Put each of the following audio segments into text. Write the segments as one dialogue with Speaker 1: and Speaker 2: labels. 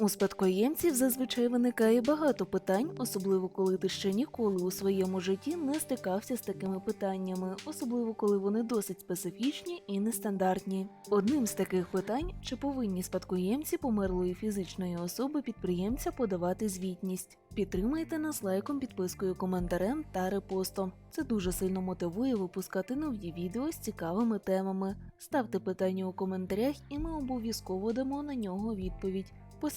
Speaker 1: У спадкоємців зазвичай виникає багато питань, особливо коли ти ще ніколи у своєму житті не стикався з такими питаннями, особливо коли вони досить специфічні і нестандартні. Одним з таких питань чи повинні спадкоємці померлої фізичної особи підприємця подавати звітність. Підтримайте нас лайком, підпискою, коментарем та репостом. Це дуже сильно мотивує випускати нові відео з цікавими темами. Ставте питання у коментарях, і ми обов'язково дамо на нього відповідь.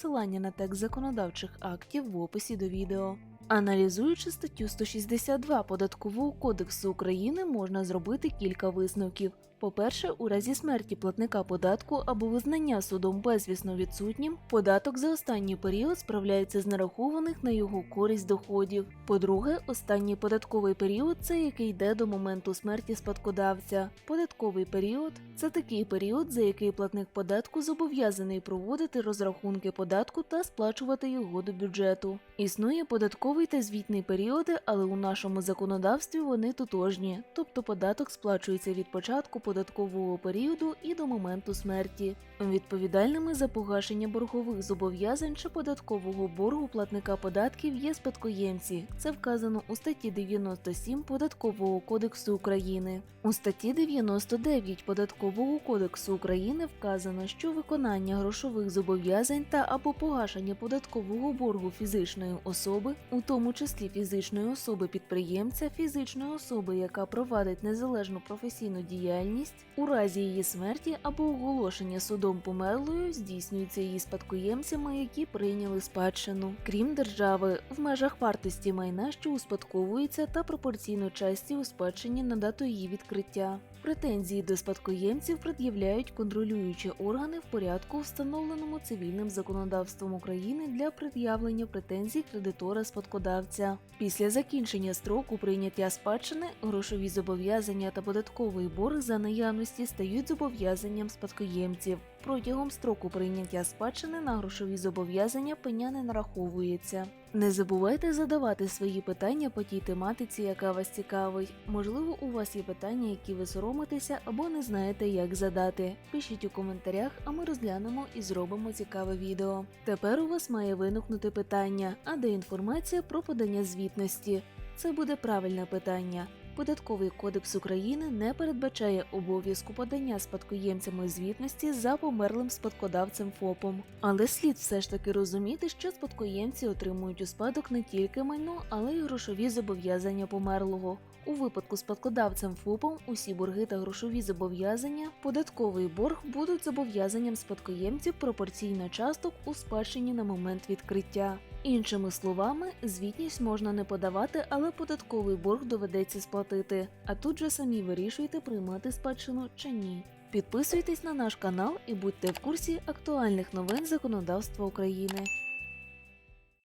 Speaker 1: Посилання на текст законодавчих актів в описі до відео. Аналізуючи статтю 162 Податкового кодексу України, можна зробити кілька висновків. По-перше, у разі смерті платника податку або визнання судом безвісно відсутнім, податок за останній період справляється з нарахованих на його користь доходів. По-друге, останній податковий період це який йде до моменту смерті спадкодавця. Податковий період це такий період, за який платник податку зобов'язаний проводити розрахунки податку та сплачувати його до бюджету. Існує податковий та звітний періоди, але у нашому законодавстві вони тотожні, тобто податок сплачується від початку податкового періоду і до моменту смерті. Відповідальними за погашення боргових зобов'язань чи податкового боргу платника податків є спадкоємці. Це вказано у статті 97 Податкового кодексу України. У статті 99 Податкового кодексу України вказано, що виконання грошових зобов'язань та або погашення податкового боргу фізичної особи, у тому числі фізичної особи підприємця, фізичної особи, яка провадить незалежну професійну діяльність, у разі її смерті або оголошення судом померлою здійснюється її спадкоємцями, які прийняли спадщину, крім держави, в межах вартості майна, що успадковується, та пропорційно часті у спадщині на дату її відкриття. Претензії до спадкоємців пред'являють контролюючі органи в порядку, встановленому цивільним законодавством України для пред'явлення претензій кредитора спадкодавця. Після закінчення строку прийняття спадщини грошові зобов'язання та податковий борг за наявності стають зобов'язанням спадкоємців. Протягом строку прийняття спадщини на грошові зобов'язання пеня не нараховується. Не забувайте задавати свої питання по тій тематиці, яка вас цікавить. Можливо, у вас є питання, які ви соромитеся або не знаєте, як задати. Пишіть у коментарях, а ми розглянемо і зробимо цікаве відео. Тепер у вас має виникнути питання: а де інформація про подання звітності? Це буде правильне питання. Податковий кодекс України не передбачає обов'язку подання спадкоємцями звітності за померлим спадкодавцем ФОПом. Але слід все ж таки розуміти, що спадкоємці отримують у спадок не тільки майно, але й грошові зобов'язання померлого. У випадку спадкодавцем ФОПом усі борги та грошові зобов'язання, податковий борг будуть зобов'язанням спадкоємців пропорційно часток у спадщині на момент відкриття. Іншими словами, звітність можна не подавати, але податковий борг доведеться сплатити. А тут же самі вирішуйте, приймати спадщину чи ні. Підписуйтесь на наш канал і будьте в курсі актуальних новин законодавства України.